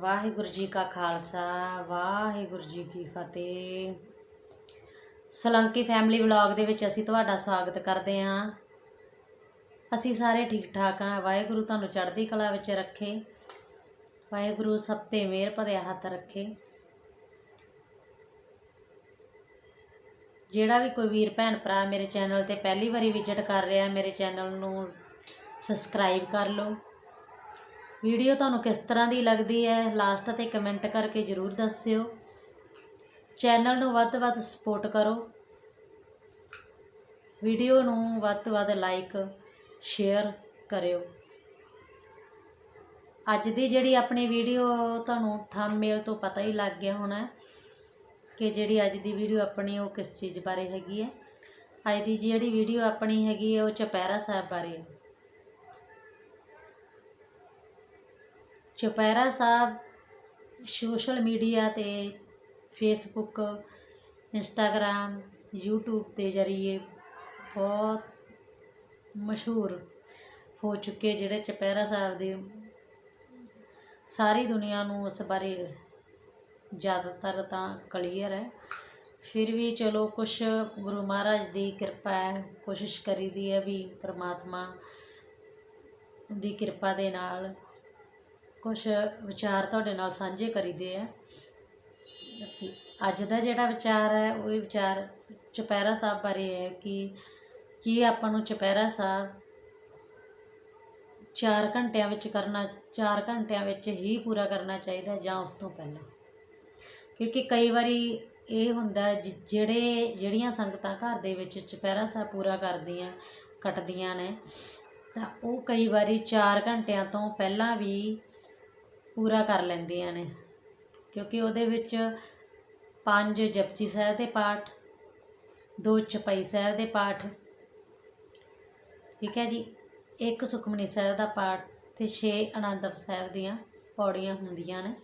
ਵਾਹਿਗੁਰੂ ਜੀ ਕਾ ਖਾਲਸਾ, ਵਾਹਿਗੁਰੂ ਜੀ ਕੀ ਫਤਿਹ। ਸਲੰਕੀ family vlog ਦੇ ਵਿੱਚ ਅਸੀਂ ਤੁਹਾਡਾ ਸਵਾਗਤ ਕਰਦੇ ਹਾਂ। ਅਸੀਂ ਸਾਰੇ ਠੀਕ ਠਾਕ ਹਾਂ। ਵਾਹਿਗੁਰੂ ਤੁਹਾਨੂੰ ਚੜ੍ਹਦੀ ਕਲਾ ਵਿੱਚ ਰੱਖੇ। ਵਾਹਿਗੁਰੂ ਸਭ ਤੇ ਮਿਹਰ ਭਰਿਆ ਹੱਥ ਰੱਖੇ। ਜਿਹੜਾ ਵੀ ਕੋਈ ਵੀਰ, ਭੈਣ, ਭਰਾ ਮੇਰੇ ਚੈਨਲ ਤੇ ਪਹਿਲੀ ਵਾਰੀ ਵਿਜ਼ਿਟ ਕਰ ਰਿਹਾ, ਮੇਰੇ ਚੈਨਲ ਨੂੰ ਸਬਸਕ੍ਰਾਈਬ ਕਰ ਲਓ। ਵੀਡੀਓ ਤੁਹਾਨੂੰ ਕਿਸ ਤਰ੍ਹਾਂ ਦੀ ਲੱਗਦੀ ਹੈ ਲਾਸਟ ਤੇ ਕਮੈਂਟ ਕਰਕੇ ਜਰੂਰ ਦੱਸਿਓ। ਚੈਨਲ ਨੂੰ ਵੱਧ ਤੋਂ ਵੱਧ ਸਪੋਰਟ ਕਰੋ। ਵੀਡੀਓ ਨੂੰ ਵੱਧ ਤੋਂ ਵੱਧ ਲਾਈਕ ਸ਼ੇਅਰ ਕਰਿਓ। ਅੱਜ ਦੀ ਜਿਹੜੀ ਆਪਣੀ ਵੀਡੀਓ, ਤੁਹਾਨੂੰ ਥੰਬਨੇਲ ਤੋਂ ਪਤਾ ਹੀ ਲੱਗ ਗਿਆ ਹੋਣਾ ਕਿ ਜਿਹੜੀ ਅੱਜ ਦੀ ਵੀਡੀਓ ਆਪਣੀ ਉਹ ਕਿਸ ਚੀਜ਼ ਬਾਰੇ ਹੈਗੀ ਹੈ। ਅੱਜ ਦੀ ਜਿਹੜੀ ਵੀਡੀਓ ਆਪਣੀ ਹੈਗੀ ਹੈ, ਉਹ ਚੁਪਹਿਰਾ ਸਾਹਿਬ ਬਾਰੇ ਹੈ। ਚੁਪਹਿਰਾ ਸਾਹਿਬ, ਸੋਸ਼ਲ ਮੀਡੀਆ ਤੇ ਫੇਸਬੁੱਕ ਇੰਸਟਾਗ੍ਰਾਮ ਯੂਟਿਊਬ ਦੇ ਜ਼ਰੀਏ ਬਹੁਤ ਮਸ਼ਹੂਰ ਹੋ ਚੁੱਕੇ ਜਿਹੜੇ ਚੁਪਹਿਰਾ ਸਾਹਿਬ ਦੇ ਸਾਰੀ ਦੁਨੀਆ ਨੂੰ ਉਸ ਬਾਰੇ ਜ਼ਿਆਦਾਤਰ ਤਾਂ ਕਲੀਅਰ ਹੈ। ਫਿਰ ਵੀ ਚਲੋ ਕੁਝ ਗੁਰੂ ਮਹਾਰਾਜ ਦੀ ਕਿਰਪਾ ਹੈ, ਕੋਸ਼ਿਸ਼ ਕਰੀਦੀ ਹੈ ਵੀ ਪ੍ਰਮਾਤਮਾ ਦੀ ਕਿਰਪਾ ਦੇ ਨਾਲ ਕੁਝ ਵਿਚਾਰ ਤੁਹਾਡੇ ਨਾਲ ਸਾਂਝੇ ਕਰੀਦੇ ਆ। ਅੱਜ ਦਾ ਜਿਹੜਾ ਵਿਚਾਰ ਹੈ, ਉਹ ਇਹ ਵਿਚਾਰ ਚੁਪਹਿਰਾ ਸਾਹਿਬ ਬਾਰੇ ਹੈ ਕਿ ਕੀ ਆਪਾਂ ਨੂੰ ਚੁਪਹਿਰਾ ਸਾਹਿਬ 4 ਘੰਟਿਆਂ ਵਿੱਚ ਕਰਨਾ 4 ਘੰਟਿਆਂ ਵਿੱਚ ਹੀ ਪੂਰਾ ਕਰਨਾ ਚਾਹੀਦਾ ਜਾਂ ਉਸ ਤੋਂ ਪਹਿਲਾਂ? ਕਿਉਂਕਿ ਕਈ ਵਾਰੀ ਇਹ ਹੁੰਦਾ ਜ- ਜਿਹੜੇ, ਜਿਹੜੀਆਂ ਸੰਗਤਾਂ ਘਰ ਦੇ ਵਿੱਚ ਚੁਪਹਿਰਾ ਸਾਹਿਬ ਪੂਰਾ ਕਰਦੀਆਂ, ਕੱਟਦੀਆਂ ਨੇ, ਤਾਂ ਉਹ ਕਈ ਵਾਰੀ 4 ਘੰਟਿਆਂ ਤੋਂ ਪਹਿਲਾਂ ਵੀ ਪੂਰਾ ਕਰ ਲੈਂਦੀਆਂ ਨੇ। ਕਿਉਂਕਿ ਉਹਦੇ ਵਿੱਚ ਪੰਜ ਜਪਜੀ ਸਾਹਿਬ ਦੇ ਪਾਠ, ਦੋ ਚਪਈ ਸਾਹਿਬ ਦੇ ਪਾਠ, ਠੀਕ ਹੈ ਜੀ, ਇੱਕ ਸੁਖਮਨੀ ਸਾਹਿਬ ਦਾ ਪਾਠ ਤੇ 6 ਆਨੰਦ ਸਾਹਿਬ ਦੀਆਂ ਪੌੜੀਆਂ ਹੁੰਦੀਆਂ ਨੇ।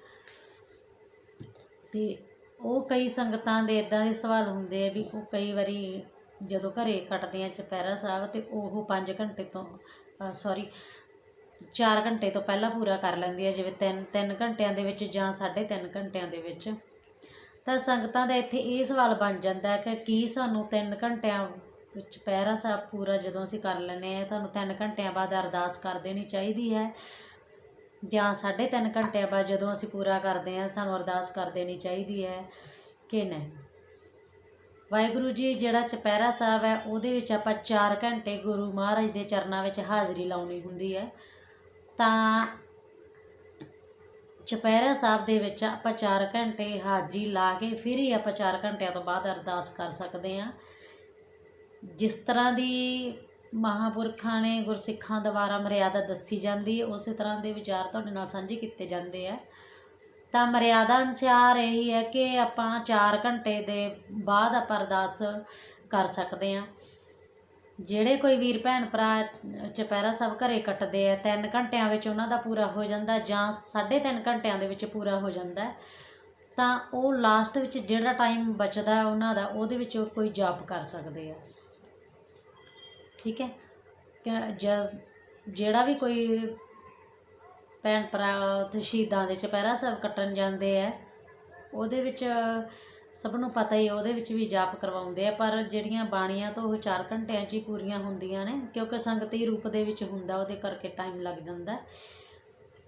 ਤੇ ਉਹ ਕਈ ਸੰਗਤਾਂ ਦੇ ਇਦਾਂ ਦੇ ਸਵਾਲ ਹੁੰਦੇ ਆ ਵੀ ਉਹ ਕਈ ਵਾਰੀ ਜਦੋਂ ਘਰੇ ਕੱਟਦੇ ਆ ਚੁਪਹਿਰਾ ਸਾਹਿਬ ਤੇ ਉਹ 5 ਘੰਟੇ ਤੋਂ ਸੌਰੀ 4 ਘੰਟੇ ਤੋਂ ਪਹਿਲਾਂ ਪੂਰਾ ਕਰ ਲੈਂਦੀ ਹੈ, ਜਿਵੇਂ 3 3 ਘੰਟਿਆਂ ਦੇ ਵਿੱਚ ਜਾਂ 3.5 ਘੰਟਿਆਂ ਦੇ ਵਿੱਚ। ਤਾਂ ਸੰਗਤਾਂ ਦਾ ਇੱਥੇ ਇਹ ਸਵਾਲ ਬਣ ਜਾਂਦਾ ਕਿ ਕੀ ਸਾਨੂੰ 3 ਘੰਟਿਆਂ ਵਿੱਚ ਪਹਿਰਾ ਸਾਹਿਬ ਪੂਰਾ ਜਦੋਂ ਅਸੀਂ ਕਰ ਲੈਂਦੇ ਆ ਤੁਹਾਨੂੰ 3 ਘੰਟਿਆਂ ਬਾਅਦ ਅਰਦਾਸ ਕਰ ਦੇਣੀ ਚਾਹੀਦੀ ਹੈ। ਜਾਂ 3.5 ਘੰਟਿਆਂ ਬਾਅਦ ਜਦੋਂ ਅਸੀਂ ਪੂਰਾ ਕਰਦੇ ਹਾਂ, ਸਾਨੂੰ ਅਰਦਾਸ ਕਰ ਦੇਣੀ ਚਾਹੀਦੀ ਹੈ ਕਿ ਨਹੀਂ? ਵਾਹਿਗੁਰੂ ਜੀ, ਜਿਹੜਾ ਚੁਪਹਿਰਾ ਸਾਹਿਬ ਹੈ, ਉਹਦੇ ਵਿੱਚ ਆਪਾਂ 4 ਘੰਟੇ ਗੁਰੂ ਮਹਾਰਾਜ ਦੇ ਚਰਨਾਂ ਵਿੱਚ ਹਾਜ਼ਰੀ ਲਾਉਣੀ ਹੁੰਦੀ ਹੈ। ਤਾਂ ਚੁਪਹਿਰਾ ਸਾਹਿਬ ਦੇ ਵਿੱਚ ਆਪਾਂ 4 ਘੰਟੇ ਹਾਜ਼ਰੀ ਲਾ ਕੇ ਫਿਰ ਹੀ ਆਪਾਂ 4 ਘੰਟਿਆਂ ਤੋਂ ਬਾਅਦ ਅਰਦਾਸ ਕਰ ਸਕਦੇ ਹਾਂ। ਜਿਸ ਤਰ੍ਹਾਂ ਦੀ ਮਹਾਪੁਰਖਾਂ ਨੇ ਗੁਰਸਿੱਖਾਂ ਦੁਆਰਾ ਮਰਿਆਦਾ ਦੱਸੀ ਜਾਂਦੀ ਹੈ, ਉਸੇ ਤਰ੍ਹਾਂ ਦੇ ਵਿਚਾਰ ਤੁਹਾਡੇ ਨਾਲ ਸਾਂਝੇ ਕੀਤੇ ਜਾਂਦੇ ਆ। ਤਾਂ ਮਰਿਆਦਾ ਅਨੁਸਾਰ ਇਹ ਹੈ ਕਿ ਆਪਾਂ 4 ਘੰਟੇ ਦੇ ਬਾਅਦ ਆਪਾਂ ਅਰਦਾਸ ਕਰ ਸਕਦੇ ਹਾਂ। ਜਿਹੜੇ ਕੋਈ ਵੀਰ ਭੈਣ ਭਰਾ ਚੁਪਹਿਰਾ ਸਾਹਿਬ ਘਰੇ ਕੱਟਦੇ ਆ 3 ਘੰਟਿਆਂ ਵਿੱਚ ਉਹਨਾਂ ਦਾ ਪੂਰਾ ਹੋ ਜਾਂਦਾ ਜਾਂ 3.5 ਘੰਟਿਆਂ ਦੇ ਵਿੱਚ ਪੂਰਾ ਹੋ ਜਾਂਦਾ, ਤਾਂ ਉਹ ਲਾਸਟ ਵਿੱਚ ਜਿਹੜਾ ਟਾਈਮ ਬਚਦਾ ਉਹਨਾਂ ਦਾ, ਉਹਦੇ ਵਿੱਚ ਉਹ ਕੋਈ ਜਾਪ ਕਰ ਸਕਦੇ ਆ। ਠੀਕ ਹੈ? ਜਿਹੜਾ ਵੀ ਕੋਈ ਭੈਣ ਭਰਾ ਉੱਥੇ ਸ਼ਹੀਦਾਂ ਦੇ ਚੁਪਹਿਰਾ ਸਾਹਿਬ ਕੱਟਣ ਜਾਂਦੇ ਆ, ਉਹਦੇ ਵਿੱਚ ਸਭ ਨੂੰ ਪਤਾ ਹੀ ਹੈ, ਉਹਦੇ ਵਿੱਚ ਵੀ ਜਾਪ ਕਰਵਾਉਂਦੇ ਆ ਪਰ ਜਿਹੜੀਆਂ ਬਾਣੀਆਂ ਤਾਂ ਉਹ 4 ਘੰਟਿਆਂ 'ਚ ਹੀ ਪੂਰੀਆਂ ਹੁੰਦੀਆਂ ਨੇ ਕਿਉਂਕਿ ਸੰਗਤੀ ਰੂਪ ਦੇ ਵਿੱਚ ਹੁੰਦਾ ਉਹਦੇ ਕਰਕੇ ਟਾਈਮ ਲੱਗ ਜਾਂਦਾ।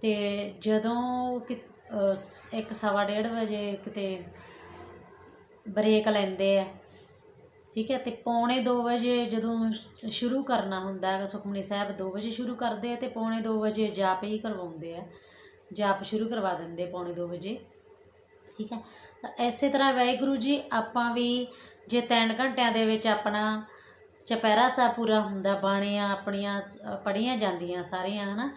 ਤੇ ਜਦੋਂ ਕਿ ਅਹ ਇੱਕ ਸਵਾ ਡੇਢ ਵਜੇ ਕਿਤੇ ਬ੍ਰੇਕ ਲੈਂਦੇ ਆ ਠੀਕ ਹੈ ਤੇ ਪੌਣੇ 2 ਵਜੇ ਜਦੋਂ ਸ਼- ਸ਼ੁਰੂ ਕਰਨਾ ਹੁੰਦਾ ਹੈ ਸੁਖਮਨੀ ਸਾਹਿਬ 2 ਵਜੇ ਸ਼ੁਰੂ ਕਰਦੇ ਆ ਤੇ ਪੌਣੇ 2 ਵਜੇ ਜਾਪ ਹੀ ਕਰਵਾਉਂਦੇ ਆ। ਜਾਪ ਸ਼ੁਰੂ ਕਰਵਾ ਦਿੰਦੇ ਪੌਣੇ 2 ਵਜੇ। ਠੀਕ ਹੈ? ਤਾਂ ਇਸੇ ਤਰ੍ਹਾਂ ਵਾਹਿਗੁਰੂ ਜੀ, ਆਪਾਂ ਵੀ ਜੇ 3 ਘੰਟਿਆਂ ਦੇ ਵਿੱਚ ਆਪਣਾ ਚਪਹਿਰਾ ਸਾਹਿਬ ਪੂਰਾ ਹੁੰਦਾ, ਬਾਣੀਆਂ ਆਪਣੀਆਂ ਪੜੀਆਂ ਜਾਂਦੀਆਂ ਸਾਰੀਆਂ, ਹਨਾ?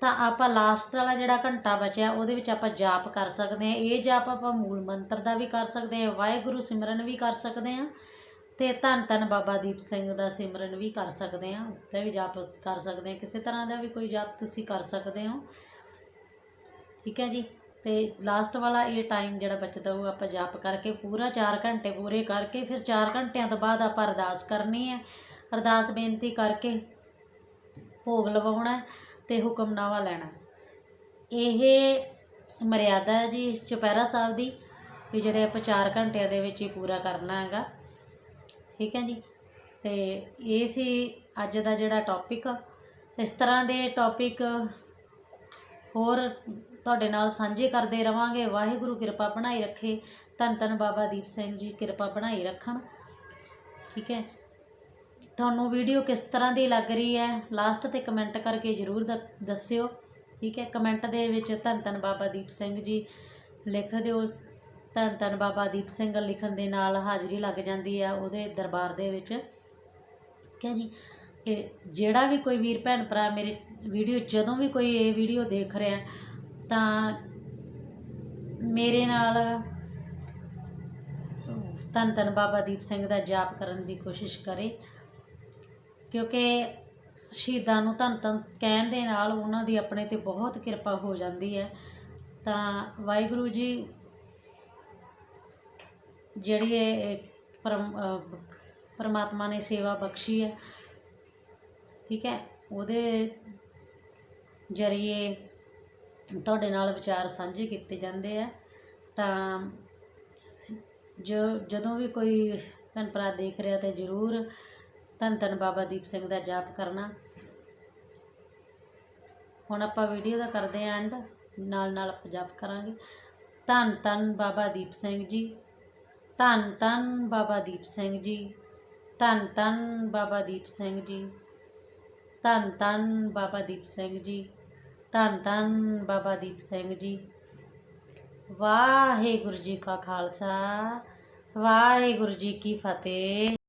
ਤਾਂ ਆਪਾਂ ਲਾਸਟ ਵਾਲਾ ਜਿਹੜਾ ਘੰਟਾ ਬਚਿਆ, ਉਹਦੇ ਵਿੱਚ ਆਪਾਂ ਜਾਪ ਕਰ ਸਕਦੇ ਹਾਂ। ਇਹ ਜਾਪ ਆਪਾਂ ਮੂਲ ਮੰਤਰ ਦਾ ਵੀ ਕਰ ਸਕਦੇ ਹਾਂ, ਵਾਹਿਗੁਰੂ ਸਿਮਰਨ ਵੀ ਕਰ ਸਕਦੇ ਹਾਂ ਤੇ ਧੰਨ ਧੰਨ ਬਾਬਾ ਦੀਪ ਸਿੰਘ ਦਾ ਸਿਮਰਨ ਵੀ ਕਰ ਸਕਦੇ ਹਾਂ। ਉੱਤੇ ਵੀ ਜਾਪ ਕਰ ਸਕਦੇ ਹਾਂ। ਕਿਸੇ ਤਰ੍ਹਾਂ ਦਾ ਵੀ ਕੋਈ ਜਾਪ ਤੁਸੀਂ ਕਰ ਸਕਦੇ ਹੋ। ਠੀਕ ਹੈ ਜੀ? ਅਤੇ ਲਾਸਟ ਵਾਲਾ ਇਹ ਟਾਈਮ ਜਿਹੜਾ ਬਚਦਾ ਉਹ ਆਪਾਂ ਜਾਪ ਕਰਕੇ ਪੂਰਾ ਚਾਰ ਘੰਟੇ ਪੂਰੇ ਕਰਕੇ ਫਿਰ ਚਾਰ ਘੰਟਿਆਂ ਤੋਂ ਬਾਅਦ ਆਪਾਂ ਅਰਦਾਸ ਕਰਨੀ ਹੈ। ਅਰਦਾਸ ਬੇਨਤੀ ਕਰਕੇ ਭੋਗ ਲਵਾਉਣਾ ਅਤੇ ਹੁਕਮਨਾਮਾ ਲੈਣਾ ਇਹ ਮਰਿਆਦਾ ਹੈ ਜੀ ਚੁਪਹਿਰਾ ਸਾਹਿਬ ਦੀ ਵੀ ਜਿਹੜੇ ਆਪਾਂ ਚਾਰ ਘੰਟਿਆਂ ਦੇ ਵਿੱਚ ਹੀ ਪੂਰਾ ਕਰਨਾ ਹੈਗਾ। ਠੀਕ ਹੈ ਜੀ? ਤੇ ਇਹ ਸੀ ਅੱਜ ਦਾ ਜਿਹੜਾ ਟੌਪਿਕ ਇਸ ਤਰ੍ਹਾਂ ਦੇ ਟੌਪਿਕ ਹੋਰ ਤੁਹਾਡੇ ਨਾਲ ਸਾਂਝੇ ਕਰਦੇ ਰਵਾਂਗੇ। ਵਾਹਿਗੁਰੂ ਕਿਰਪਾ ਬਣਾਈ ਰੱਖੇ। ਧੰਨ ਧੰਨ ਬਾਬਾ ਦੀਪ ਸਿੰਘ ਜੀ, ਕਿਰਪਾ ਬਣਾਈ ਰੱਖਣ। ਠੀਕ ਹੈ। ਤੁਹਾਨੂੰ ਵੀਡੀਓ ਕਿਸ ਤਰ੍ਹਾਂ ਦੀ ਲੱਗ ਰਹੀ ਹੈ, ਲਾਸਟ ਤੇ ਕਮੈਂਟ ਕਰਕੇ ਜਰੂਰ ਦ- ਦੱਸਿਓ। ਠੀਕ ਹੈ। ਕਮੈਂਟ ਦੇ ਵਿੱਚ ਧੰਨ ਧੰਨ ਬਾਬਾ ਦੀਪ ਸਿੰਘ ਜੀ ਲਿਖ ਦਿਓ। ਧੰਨ ਧੰਨ ਬਾਬਾ ਦੀਪ ਸਿੰਘ ਲਿਖਣ ਦੇ ਨਾਲ ਹਾਜ਼ਰੀ ਲੱਗ ਜਾਂਦੀ ਆ ਉਹਦੇ ਦਰਬਾਰ ਦੇ ਵਿੱਚ। ਠੀਕ ਹੈ ਜੀ। ਤੇ ਜਿਹੜਾ ਵੀ ਕੋਈ ਵੀਰ ਭੈਣ ਭਰਾ ਮੇਰੇ ਵੀਡੀਓ, ਜਦੋਂ ਵੀ ਕੋਈ ਇਹ ਵੀਡੀਓ ਦੇਖ ਰਿਹਾ ਤਾਂ ਮੇਰੇ ਨਾਲ ਧੰਨ ਧੰਨ ਬਾਬਾ ਦੀਪ ਸਿੰਘ ਦਾ ਜਾਪ ਕਰਨ ਦੀ ਕੋਸ਼ਿਸ਼ ਕਰੇ, ਕਿਉਂਕਿ ਸ਼ਹੀਦਾਂ ਨੂੰ ਧੰਨ ਧੰਨ ਕਹਿਣ ਦੇ ਨਾਲ ਉਹਨਾਂ ਦੀ ਆਪਣੇ ਤੇ ਬਹੁਤ ਕਿਰਪਾ ਹੋ ਜਾਂਦੀ ਹੈ। ਤਾਂ ਵਾਹਿਗੁਰੂ ਜੀ, ਜਿਹੜੀ ਇਹ ਪਰਮ ਪਰਮਾਤਮਾ ਨੇ ਸੇਵਾ ਬਖਸ਼ੀ ਹੈ, ਠੀਕ ਹੈ, ਉਹਦੇ ਜਰੀਏ ਤੁਹਾਡੇ ਨਾਲ ਵਿਚਾਰ ਸਾਂਝੇ ਕੀਤੇ ਜਾਂਦੇ ਆ, ਤਾਂ ਜੋ, ਜਦੋਂ ਵੀ ਕੋਈ ਭੈਣ ਭਰਾ ਦੇਖ ਰਿਹਾ ਤੇ ਜ਼ਰੂਰ ਧੰਨ ਧੰਨ ਬਾਬਾ ਦੀਪ ਸਿੰਘ ਦਾ ਜਾਪ ਕਰਨਾ। ਹੁਣ ਆਪਾਂ ਵੀਡੀਓ ਦਾ ਕਰਦੇ ਆਂ ਐਂਡ ਨਾਲ ਨਾਲ ਆਪਾਂ ਜਾਪ ਕਰਾਂਗੇ। ਧੰਨ ਧੰਨ ਬਾਬਾ ਦੀਪ ਸਿੰਘ ਜੀ, ਧੰਨ ਧੰਨ ਬਾਬਾ ਦੀਪ ਸਿੰਘ ਜੀ, ਧੰਨ ਧੰਨ ਬਾਬਾ ਦੀਪ ਸਿੰਘ ਜੀ, ਧੰਨ ਧੰਨ ਬਾਬਾ ਦੀਪ ਸਿੰਘ ਜੀ। ਧੰਨ ਧੰਨ ਬਾਬਾ ਦੀਪ ਸਿੰਘ ਜੀ। ਵਾਹਿਗੁਰੂ ਜੀ ਕਾ ਖਾਲਸਾ ਵਾਹਿਗੁਰੂ ਜੀ ਕੀ ਫਤਿਹ।